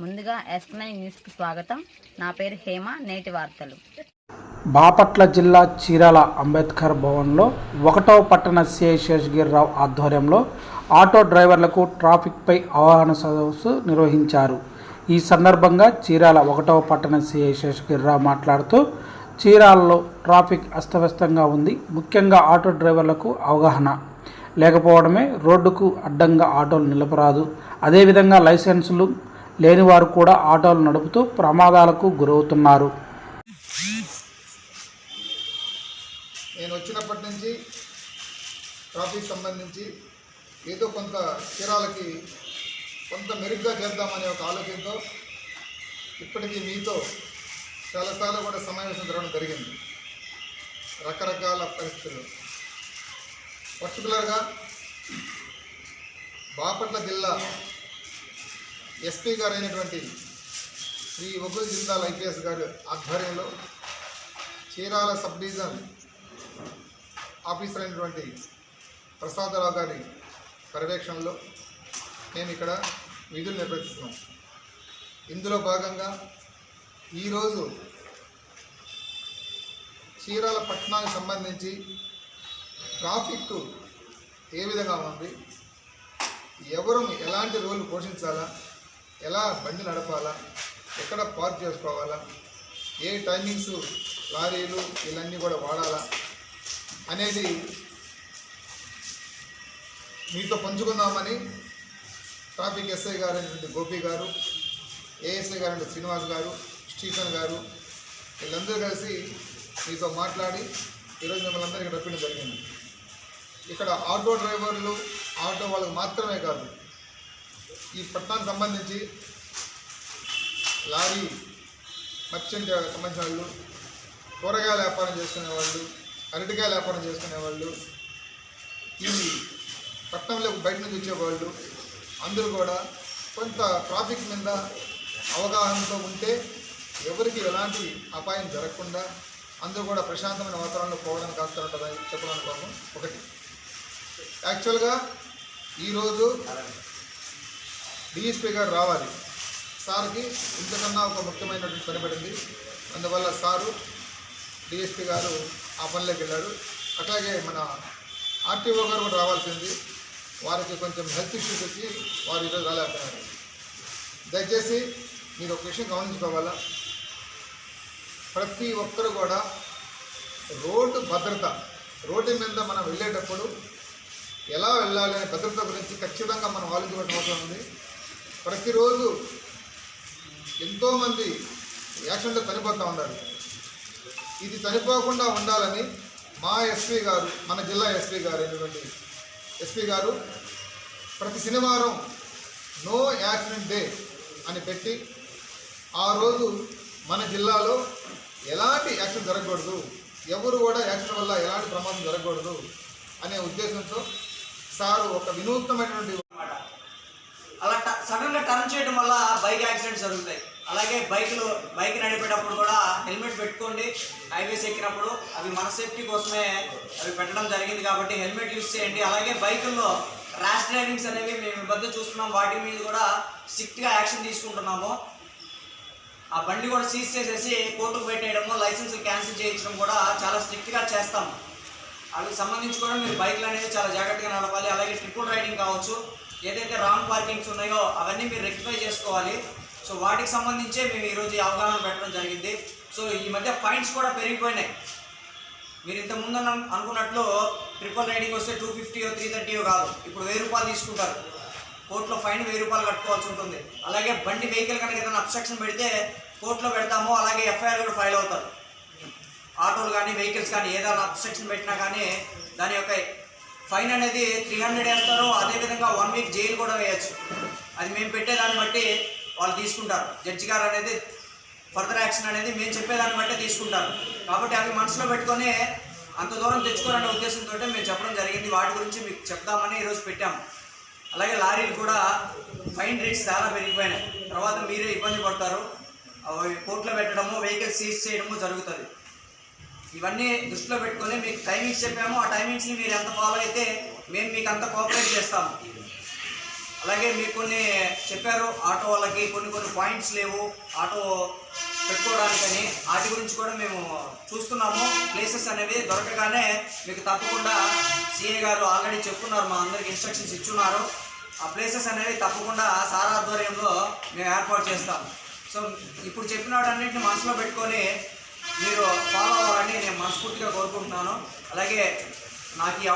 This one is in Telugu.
ముందుగా ఎస్ నైన్ న్యూస్కి స్వాగతం. నా పేరు హేమ నేటి వార్తలు. బాపట్ల జిల్లా చీరాల అంబేద్కర్ భవన్లో ఒకటవ పట్టణ సిఐ శేషగిరిరావు ఆధ్వర్యంలో ఆటో డ్రైవర్లకు ట్రాఫిక్పై అవగాహన సదస్సు నిర్వహించారు. ఈ సందర్భంగా చీరాల ఒకటవ పట్టణ సిఐ శేషగిరిరావు మాట్లాడుతూ చీరాలలో ట్రాఫిక్ అస్తవ్యస్తంగా ఉంది. ముఖ్యంగా ఆటో డ్రైవర్లకు అవగాహన. లేకపోవడమే రోడ్డుకు అడ్డంగా ఆటోలు నిలపరాదు. అదేవిధంగా లైసెన్సులు లేని వారు కూడా ఆటోలు నడుపుతూ ప్రమాదాలకు గురవుతున్నారు. నేను వచ్చినప్పటి నుంచి ట్రాఫిక్ సంబంధించి ఏదో కొంత చీరాలకి కొంత మెరుగ్గా చేద్దామనే ఒక ఆలోచనతో ఇప్పటికీ మీతో చాలాసార్లు కూడా సమావేశం జరగడం జరిగింది. రకరకాల పరిస్థితులు. పర్టికులర్గా బాపట్ల జిల్లా ఎస్పీ గారు అయినటువంటి శ్రీ ఒగ్గుల జిందాల్ ఐపీఎస్ గారి ఆధ్వర్యంలో చీరాల సబ్ డివిజన్ ఆఫీసర్ అయినటువంటి ప్రసాదరావు గారి పర్యవేక్షణలో మేము ఇక్కడ విధులు నిర్వహిస్తున్నాం. ఇందులో భాగంగా ఈరోజు చీరాల పట్టణానికి సంబంధించి ట్రాఫిక్ ఏ విధంగా ఉంది? ఎవరు ఎలాంటి రోల్ పోషించాలా? ఎలా బండి నడపాలా? ఎక్కడ పార్క్ చేసుకోవాలా? ఏ టైమింగ్స్ లారీలు ఇవన్నీ కూడా వాడాలా? అనేది మీతో పంచుకుందామని ట్రాఫిక్ ఎస్ఐ గారు అయినటువంటి గోపి గారు ఏఎస్ఐ గారు అంటే శ్రీనివాస్ గారు స్టీఫెన్ గారు వీళ్ళందరూ కలిసి మీతో మాట్లాడి ఈరోజు మిమ్మల్ని అందరికీ రప్పించడం జరిగింది. ఇక్కడ ఆటో డ్రైవర్లు ఆటో వాళ్ళకి మాత్రమే కాదు ఈ పట్టణానికి సంబంధించి లారీ మర్చెంట్ సంబంధించిన వాళ్ళు కూరగాయల వ్యాపారం చేసుకునే వాళ్ళు అరటికాయల వ్యాపారం చేసుకునే వాళ్ళు ఈ పట్టణంలో బయట నుంచి వచ్చేవాళ్ళు అందరూ కూడా కొంత ట్రాఫిక్ మీద అవగాహనతో ఉంటే ఎవరికి ఎలాంటి అపాయం జరగకుండా అందరూ కూడా ప్రశాంతమైన వాతావరణంలో పోవడానికి ఆస్కారం ఉంటుందని చెప్పడానికి ఒకటి. యాక్చువల్గా ఈరోజు డిఎస్పీ గారు రావాలి. సార్కి ఇంతకన్నా ఒక ముఖ్యమైనటువంటి పని పడింది అందువల్ల సారు డిఎస్పీ గారు ఆ పనిలోకి వెళ్ళారు. అట్లాగే మన ఆర్టీఓ గారు కూడా రావాల్సింది. వారికి కొంచెం హెల్త్ ఇష్యూస్ వచ్చి వారు ఈరోజు రాలేకపోయినారు దయచేసి మీరు ఒక విషయం గమనించుకోవాలా? ప్రతి ఒక్కరు కూడా రోడ్డు భద్రత రోడ్డు మీద మనం వెళ్ళేటప్పుడు ఎలా వెళ్ళాలి అనే భద్రత గురించి ఖచ్చితంగా మనం ఆలోచించవలసిన అవసరం ఉంది. ప్రతిరోజు ఎంతోమంది యాక్సిడెంట్లో చనిపోతూ ఉన్నారు. ఇది చనిపోకుండా ఉండాలని మా ఎస్పీ గారు మన జిల్లా ఎస్పీ గారు అయినటువంటి ఎస్పీ గారు ప్రతి శనివారం నో యాక్సిడెంట్ డే అని పెట్టి ఆ రోజు మన జిల్లాలో ఎలాంటి యాక్సిడెంట్ జరగకూడదు ఎవరు కూడా యాక్సిడెంట్ వల్ల ఎలాంటి ప్రమాదం జరగకూడదు అనే ఉద్దేశంతో సారు ఒక వినూత్నమైనటువంటి సడన్గా టర్న్ చేయడం వల్ల బైక్ యాక్సిడెంట్స్ జరుగుతాయి. అలాగే బైక్లు బైక్ నడిపేటప్పుడు కూడా హెల్మెట్ పెట్టుకోండి. హైవేస్ ఎక్కినప్పుడు అవి మన సేఫ్టీ కోసమే అవి పెట్టడం జరిగింది కాబట్టి హెల్మెట్ యూస్ చేయండి. అలాగే బైకుల్లో ర్యాష్ డ్రైవింగ్స్ అనేవి మేము ఇబ్బంది చూస్తున్నాం. వాటి మీద కూడా స్ట్రిక్ట్గా యాక్షన్ తీసుకుంటున్నాము. ఆ బండి కూడా సీజ్ చేసేసి కోర్టుకు పెట్టేయడము లైసెన్స్ క్యాన్సిల్ చేయించడం కూడా చాలా స్ట్రిక్ట్గా చేస్తాము. వాటికి సంబంధించి కూడా మీరు బైక్లు అనేది చాలా జాగ్రత్తగా నడపాలి. అలాగే ట్రిపుల్ రైడింగ్ కావచ్చు. ఏదైతే రాంగ్ పార్కింగ్స్ ఉన్నాయో అవన్నీ మీరు రెక్టిఫై చేసుకోవాలి. సో వాటికి సంబంధించే మేము ఈరోజు అవగాహన పెట్టడం జరిగింది. సో ఈ మధ్య ఫైన్స్ కూడా పెరిగిపోయినాయి. మీరు ఇంత ముందు అనుకున్నట్లు ట్రిపుల్ రైడింగ్ వస్తే టూ ఫిఫ్టీయో త్రీ థర్టీయో కాదు. ఇప్పుడు వెయ్యి రూపాయలు తీసుకుంటారు. కోర్టులో ఫైన్ వెయ్యి రూపాయలు కట్టుకోవాల్సి ఉంటుంది. అలాగే బండి వెహికల్ కనుక ఏదైనా అబ్స్ట్రక్షన్ పెడితే కోర్టులో పెడతాము అలాగే ఎఫ్ఐఆర్ కూడా ఫైల్ అవుతారు. ఆటోలు కానీ వెహికల్స్ కానీ ఏదైనా అబ్స్ట్రక్షన్ పెట్టినా కానీ దాని యొక్క ఫైన్ అనేది త్రీ హండ్రెడ్ వేస్తారు. అదేవిధంగా వన్ వీక్ జైలు కూడా వేయచ్చు. అది మేము పెట్టేదాన్ని బట్టి వాళ్ళు తీసుకుంటారు. జడ్జి గారు అనేది ఫర్దర్ యాక్షన్ అనేది మేము చెప్పేదాన్ని బట్టి తీసుకుంటారు. కాబట్టి అవి మనసులో పెట్టుకొని అంత దూరం తెచ్చుకోరనే ఉద్దేశంతో మేము చెప్పడం జరిగింది. వాటి గురించి మీకు చెప్దామని ఈరోజు పెట్టాము అలాగే లారీలు కూడా ఫైన్ రేట్స్ చాలా పెరిగిపోయినాయి. తర్వాత మీరే ఇబ్బంది పడతారు. కోర్టులో పెట్టడము వెహికల్ సీజ్ చేయడము జరుగుతుంది. ఇవన్నీ దృష్టిలో పెట్టుకొని మీకు టైమింగ్స్ చెప్పాము. ఆ టైమింగ్స్ని మీరు ఎంత ఫాలో అయితే మేము మీకు అంత కోఆపరేట్ చేస్తాము. అలాగే మీకు కొన్ని చెప్పారు ఆటో వాళ్ళకి కొన్ని కొన్ని పాయింట్స్ లేవు. ఆటో పెట్టుకోవడానికని. వాటి గురించి కూడా మేము చూస్తున్నాము. ప్లేసెస్ అనేవి దొరకగానే మీకు తప్పకుండా సిఏ గారు ఆల్రెడీ చెప్పున్నారు మా అందరికి ఇన్స్ట్రక్షన్స్ ఇచ్చున్నారు. ఆ ప్లేసెస్ అనేవి తప్పకుండా సార్ ఆధ్వర్యంలో మేము ఏర్పాటు చేస్తాం సో ఇప్పుడు చెప్పిన వాటన్నింటిని మనసులో పెట్టుకొని మీరు ఫాలో అవ్వాలని నేను మనస్ఫూర్తిగా కోరుకుంటున్నాను. అలాగే నాకు